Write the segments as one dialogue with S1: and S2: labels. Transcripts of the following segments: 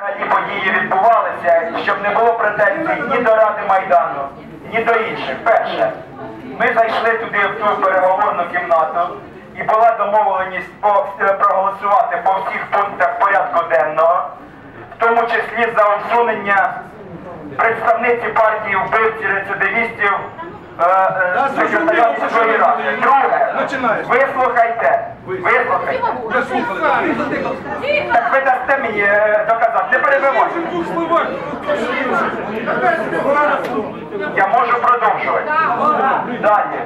S1: Ті події відбувалися, щоб не було претензій ні до Ради Майдану, ні до інших. Перше, ми зайшли туди в ту переговорну кімнату і була домовленість е, проголосувати по всіх пунктах порядку денного, в тому числі за усунення представниці партії вбивці рецидивістів секретаря
S2: зрозуміло,
S1: ради. Друге, вислухайте, вислухайте. Так ви дасте мені е, доказати, не перебивайте. Я можу продовжувати. Далі.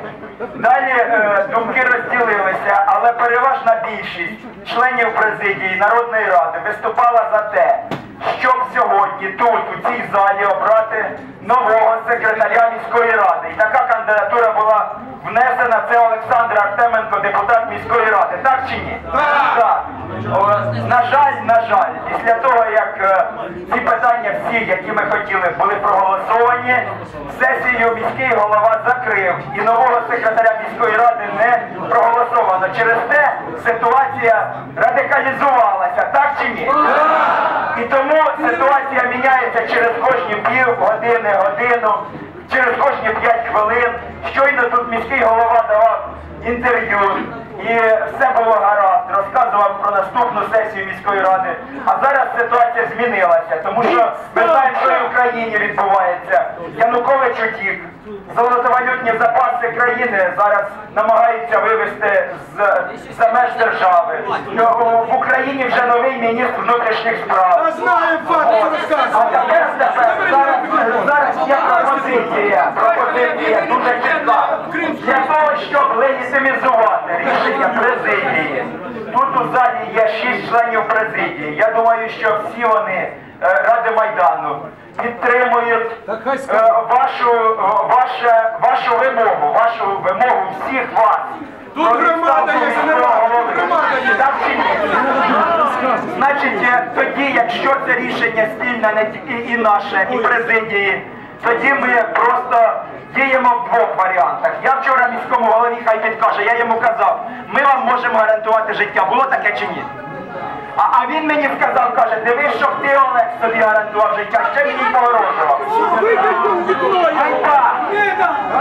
S1: Далі е, думки розділилися, але переважна більшість членів президії Народної ради виступала за те, щоб сьогодні тут, у цій залі, обрати нового секретаря міської ради. І така кандидатура була внесена. Це Олександр Артеменко, депутат міської ради. Так чи ні? Так. О, На жаль, на жаль, після того, як е, ці питання всі, які ми хотіли, були проголосовані, сесію міський голова закрив і нового секретаря міської ради не проголосовано. Через те ситуація радикалізувалася, так чи ні? І тому ситуація міняється через кожні пів години, годину, через кожні п'ять хвилин. Щойно тут міський голова давав інтерв'ю, і все було гаразд, розказував про наступну сесію міської ради. А зараз ситуація змінилася, тому що ми знаємо, що в Україні відбувається. Янукович утік. Золотовалютні запаси країни зараз намагаються вивести з за меж держави. В Україні вже новий міністр внутрішніх справ. А тепер зараз, зараз є пропозиція, пропозиція дуже щоб легітимізувати рішення президії. Тут у залі є шість членів президії. Я думаю, що всі вони е, Ради Майдану підтримують е, вашу, е, ваше, вашу вимогу, вашу вимогу всіх вас.
S2: Тут громада є, громада є.
S1: Так чи ні? Значить, тоді, якщо це рішення спільне не тільки і наше, і президії, тоді ми просто діємо в двох варіантах. Я вчора міському голові хай підкаже, я йому казав, ми вам можемо гарантувати життя. Було таке чи ні? А, а він мені сказав, каже, дивись, щоб ти Олег собі гарантував життя, ще мені погрожував.